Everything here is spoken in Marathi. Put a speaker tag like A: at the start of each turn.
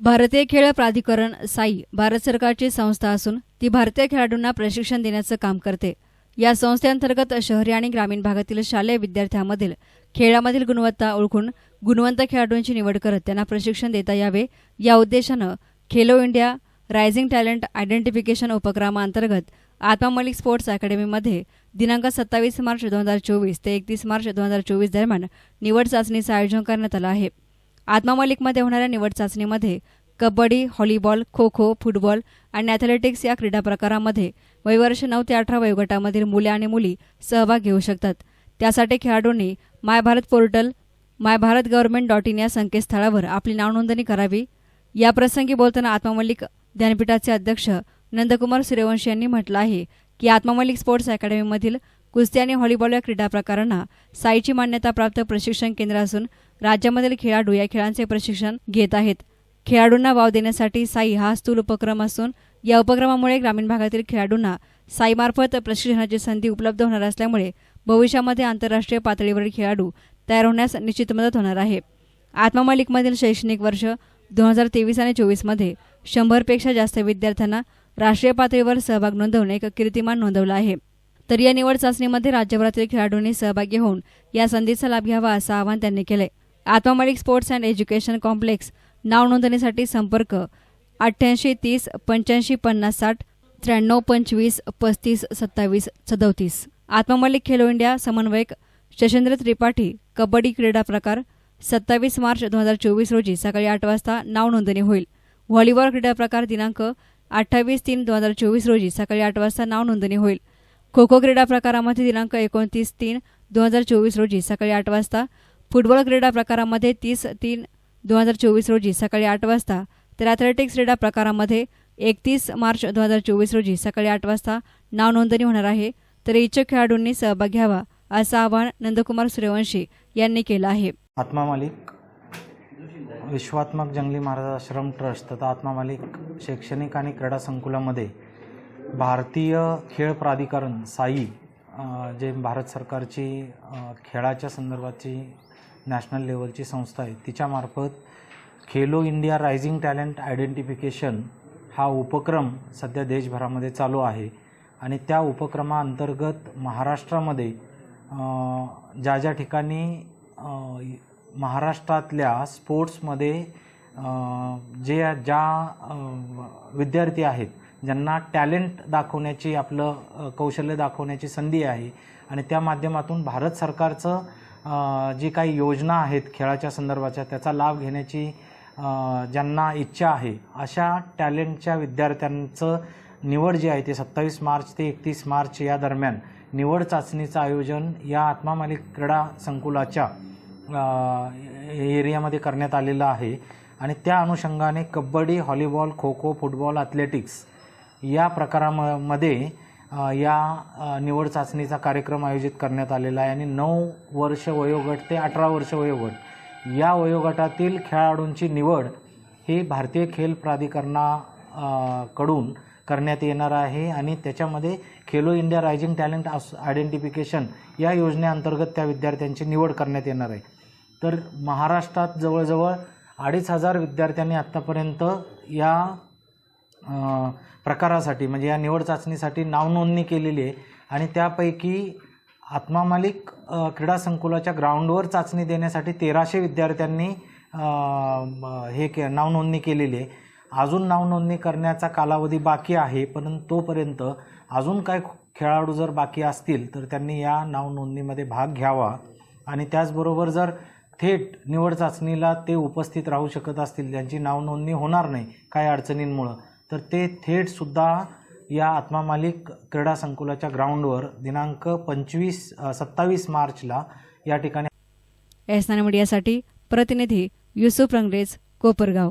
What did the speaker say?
A: भारतीय खेळ प्राधिकरण साई भारत सरकारची संस्था असून ती भारतीय खेळाडूंना प्रशिक्षण देण्याचं काम करते. या संस्थेअंतर्गत शहरी आणि ग्रामीण भागातील शालेय विद्यार्थ्यांमधील खेळामधील गुणवत्ता ओळखून गुणवंत खेळाडूंची निवड करत त्यांना प्रशिक्षण देता यावे या उद्देशानं Khelo India rising talent identification उपक्रमाअंतर्गत आत्मा मलिक स्पोर्ट्स अकॅडमीमध्ये दिनांक सत्तावीस मार्च दोन हजार चोवीस ते एकतीस मार्च दोन हजार चोवीस दरम्यान निवड चाचणीचं आयोजन करण्यात आलं आहे. आत्मा मलिकमध्ये होणाऱ्या निवड चाचणीमध्ये कबड्डी व्हॉलीबॉल खो खो फुटबॉल आणि ॲथलेटिक्स या क्रीडा प्रकारामध्ये वयवर्ष नऊ ते अठरा वयोगटामधील मुले आणि मुली सहभाग घेऊ शकतात. त्यासाठी खेळाडूंनी my Bharat portal my Bharat government dot in या संकेतस्थळावर आपली नावनोंदणी करावी. याप्रसंगी बोलताना आत्मा मलिक अध्यक्ष नंदकुमार सूर्यवंशी यांनी म्हटलं आहे की आत्मा मलिक स्पोर्ट्स अकॅडमीमधील कुस्ती आणि व्हॉलीबॉल या क्रीडा प्रकारांना साईची मान्यताप्राप्त प्रशिक्षण केंद्र असून राज्यामधील खेळाडू या खेळांचे प्रशिक्षण घेत आहेत. खेळाडूंना वाव देण्यासाठी साई हा स्थूल उपक्रम असून या उपक्रमामुळे ग्रामीण भागातील खेळाडूंना साईमार्फत प्रशिक्षणाची संधी उपलब्ध होणार असल्यामुळे भविष्यामध्ये आंतरराष्ट्रीय पातळीवरील खेळाडू तयार होण्यास निश्चित मदत होणार आहे. आत्मा मालिकमधील शैक्षणिक वर्ष दोन हजार तेवीस आणि चोवीसमध्ये शंभरपेक्षा जास्त विद्यार्थ्यांना राष्ट्रीय पातळीवर सहभाग नोंदवून एक कीर्तिमान नोंदवला आहे. तर या निवड चाचणीमध्ये राज्यभरातील खेळाडूंनी सहभागी होऊन या संधीचा लाभ घ्यावा असं आवाहन त्यांनी केलंय. Atma Malik sports and education complex नाव नोंदणीसाठी संपर्क अठ्ठ्याऐंशी तीस पंच्याऐंशी पन्नास साठ त्र्याण्णव पंचवीस पस्तीस सत्तावीस सदोतीस. आत्मा मलिक खेलो इंडिया समन्वयक शशेंद्र त्रिपाठी कबड्डी क्रीडा प्रकार सत्तावीस मार्च दोन हजार चोवीस रोजी सकाळी आठ वाजता नाव नोंदणी होईल. व्हॉलीबॉल क्रीडा प्रकार दिनांक अठ्ठावीस तीन दोन हजार चोवीस रोजी सकाळी आठ वाजता नाव नोंदणी होईल. खो खो क्रीडा प्रकारामध्ये दिनांक एकोणतीस तीन दोन हजार चोवीस रोजी सकाळी आठ वाजता फुटबॉल क्रीडा प्रकारामध्ये तीस तीन दोन हजार चोवीस रोजी सकाळी आठ वाजता तर ॲथलेटिक्स क्रीडा प्रकारामध्ये एकतीस मार्च दोन हजार चोवीस रोजी सकाळी आठ वाजता नाव नोंदणी होणार आहे. तर इच्छुक खेळाडूंनी सहभाग घ्यावा असं आवाहन नंदकुमार सूर्यवंशी यांनी केलं आहे.
B: आत्मा मालिक विश्वात्मक जंगली महाराज आश्रम ट्रस्ट तथा आत्मा मालिक शैक्षणिक आणि क्रीडा संकुलामध्ये भारतीय खेळ प्राधिकरण साई जे भारत सरकारची खेळाच्या संदर्भाची नॅशनल लेवलची संस्था आहे. तिच्यामार्फत Khelo India rising talent identification हा उपक्रम सध्या देशभरामध्ये चालू आहे. आणि त्या उपक्रमाअंतर्गत महाराष्ट्रामध्ये ज्या ज्या ठिकाणी महाराष्ट्रातल्या स्पोर्ट्समध्ये जे ज्या विद्यार्थी आहेत ज्यांना टॅलेंट दाखवण्याची आपलं कौशल्य दाखवण्याची संधी आहे. आणि त्या माध्यमातून भारत सरकारचं जी काही योजना आहेत खेळाच्या संदर्भाच्या त्याचा लाभ घेण्याची ज्यांना इच्छा आहे अशा टॅलेंटच्या विद्यार्थ्यांचं निवड जी आहे ते सत्तावीस मार्च ते एकतीस मार्च या दरम्यान निवड चाचणीचं आयोजन या आत्मा मालिक क्रीडा संकुलाच्या एरियामध्ये करण्यात आलेलं आहे. आणि त्या अनुषंगाने kabaddi volleyball kho kho football athletics या प्रकारामध्ये या निवड चाचणीचा कार्यक्रम आयोजित करण्यात आलेला आहे आणि नऊ वर्ष वयोगट ते अठरा वर्ष वयोगट या वयोगटातील खेळाडूंची निवड ही भारतीय खेल प्राधिकरणा कडून करण्यात येणार आहे आणि त्याच्यामध्ये Khelo India rising talent identification या योजनेअंतर्गत त्या विद्यार्थ्यांची निवड करण्यात येणार आहे. तर महाराष्ट्रात जवळजवळ अडीच हजार विद्यार्थ्यांनी आत्तापर्यंत या प्रकारासाठी म्हणजे या निवड चाचणीसाठी नावनोंदणी केलेली आहे. आणि त्यापैकी आत्मा मालिक क्रीडा संकुलाच्या ग्राउंडवर चाचणी देण्यासाठी तेराशे विद्यार्थ्यांनी हे के नावनोंदणी केलेली आहे. अजून नावनोंदणी करण्याचा कालावधी बाकी आहे परंतु तोपर्यंत अजून काय खेळाडू जर बाकी असतील तर त्यांनी या नावनोंदणीमध्ये भाग घ्यावा. आणि त्याचबरोबर जर थेट निवड चाचणीला ते उपस्थित राहू शकत असतील ज्यांची नावनोंदणी होणार नाही काही अडचणींमुळं तर ते थेटसुद्धा या आत्मा मालिक क्रीडा संकुलाच्या ग्राउंडवर दिनांक पंचवीस सत्तावीस मार्चला या ठिकाणी
A: एस मीडियासाठी प्रतिनिधी युसुफ रंगरेज कोपरगाव.